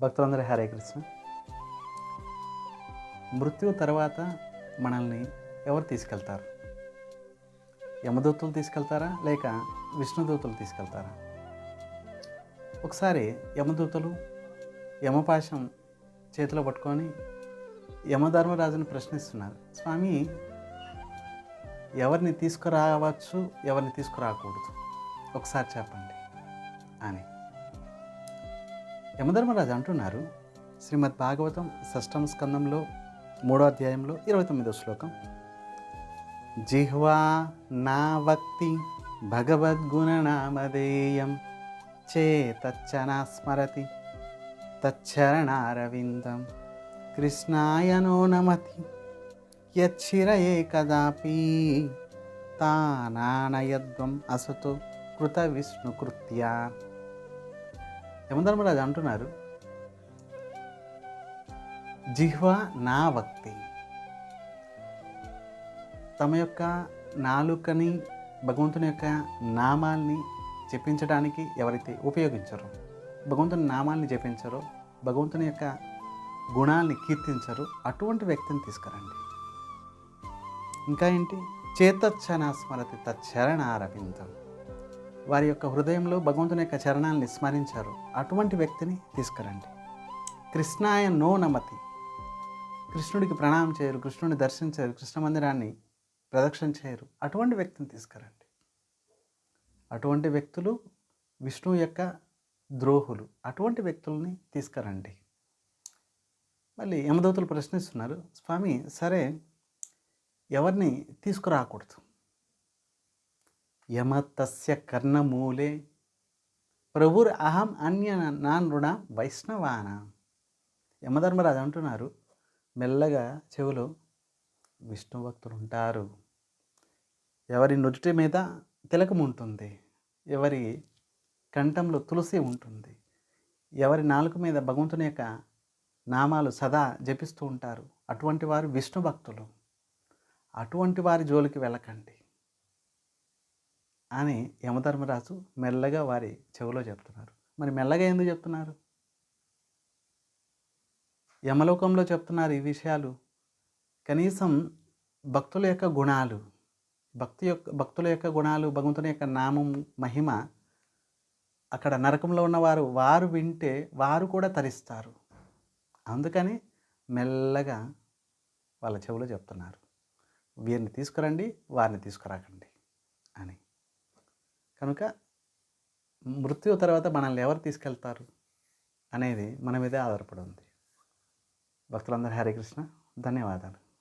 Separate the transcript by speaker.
Speaker 1: భక్తులందరూ హరే కృష్ణ. మృత్యు తర్వాత మనల్ని ఎవరు తీసుకెళ్తారు? యమదూతలు తీసుకెళ్తారా? లేక విష్ణుదూతలు తీసుకెళ్తారా? ఒకసారి యమదూతలు యమపాశం చేతిలో పట్టుకొని యమధర్మరాజుని ప్రశ్నిస్తున్నారు. స్వామి ఎవరిని తీసుకురావచ్చు ఎవరిని తీసుకురాకూడదు? ఒకసారి చెప్పండి అని. యమధర్మరాజు అంటున్నారు. శ్రీమద్ భాగవతం షష్టమ స్కందంలో మూడో అధ్యాయంలో ఇరవై తొమ్మిదో శ్లోకం. జిహ్వా నా వక్తి భగవద్గుణనామధేయం చేతచ్చనా స్మరతి తచ్చరణారవిందం. కృష్ణాయ నో నమతి యచ్చిరయే కదాపి తానానయద్వం అసతో కృత విష్ణుకృత్యా యమధర్మరాజు అంటున్నారు? జిహ్వ నా భక్తి తమ యొక్క నాలుకని భగవంతుని యొక్క నామాల్ని జపించడానికి ఎవరైతే ఉపయోగించరో భగవంతుని నామాల్ని జపించరో భగవంతుని యొక్క గుణాల్ని కీర్తించరు అటువంటి వ్యక్తిని తీసుకురండి. ఇంకా ఏంటి? చేతచ్చన స్మరతి తచ్చరణారవిందం. వారి యొక్క హృదయంలో భగవంతుని యొక్క చరణాలను స్మరించారు. అటువంటి వ్యక్తిని తీసుకురండి. కృష్ణాయ నో నమతి కృష్ణుడికి ప్రణామం చేయరు కృష్ణుడిని దర్శించరు కృష్ణ మందిరాన్ని ప్రదక్షిణ చేయరు. అటువంటి వ్యక్తిని తీసుకురండి. అటువంటి వ్యక్తులు విష్ణువు యొక్క ద్రోహులు. అటువంటి వ్యక్తుల్ని తీసుకురండి. మళ్ళీ యమదూతలు ప్రశ్నిస్తున్నారు స్వామి సరే ఎవరిని తీసుకురాకూడదు? యమతస్య కర్ణమూలే. ప్రభుర్ అహం అన్య నానృణ వైష్ణవాన. యమధర్మరాజు అంటున్నారు మెల్లగా చెవులో విష్ణు భక్తులు ఉంటారు ఎవరి నుదుటి మీద తిలకం ఉంటుంది ఎవరి కంఠంలో తులసి ఉంటుంది ఎవరి నాలుక మీద భగవంతుని యొక్క నామాలు సదా జపిస్తూ ఉంటారు. అటువంటి వారు విష్ణు భక్తులు అటువంటి వారి జోలికి వెళ్ళకండి. అని యమధర్మరాజు మెల్లగా వారి చెవిలో చెప్తున్నారు. మరి మెల్లగా ఎందుకు చెప్తున్నారు? యమలోకంలో చెప్తున్నారు ఈ విషయాలు. కనీసం భక్తుల యొక్క గుణాలు భక్తి యొక్క భక్తుల యొక్క గుణాలు భగవంతుని యొక్క నామం మహిమ అక్కడ నరకంలో ఉన్నవారు వారు వింటే వారు కూడా తరిస్తారు. అందుకని మెల్లగా వాళ్ళ చెవులో చెప్తున్నారు. వీరిని తీసుకురండి వారిని తీసుకురాకండి. కనుక మృత్యు తర్వాత మనల్ని ఎవరు తీసుకెళ్తారు అనేది మన మీదే ఆధారపడి ఉంది. భక్తులందరూ హరే కృష్ణ. ధన్యవాదాలు.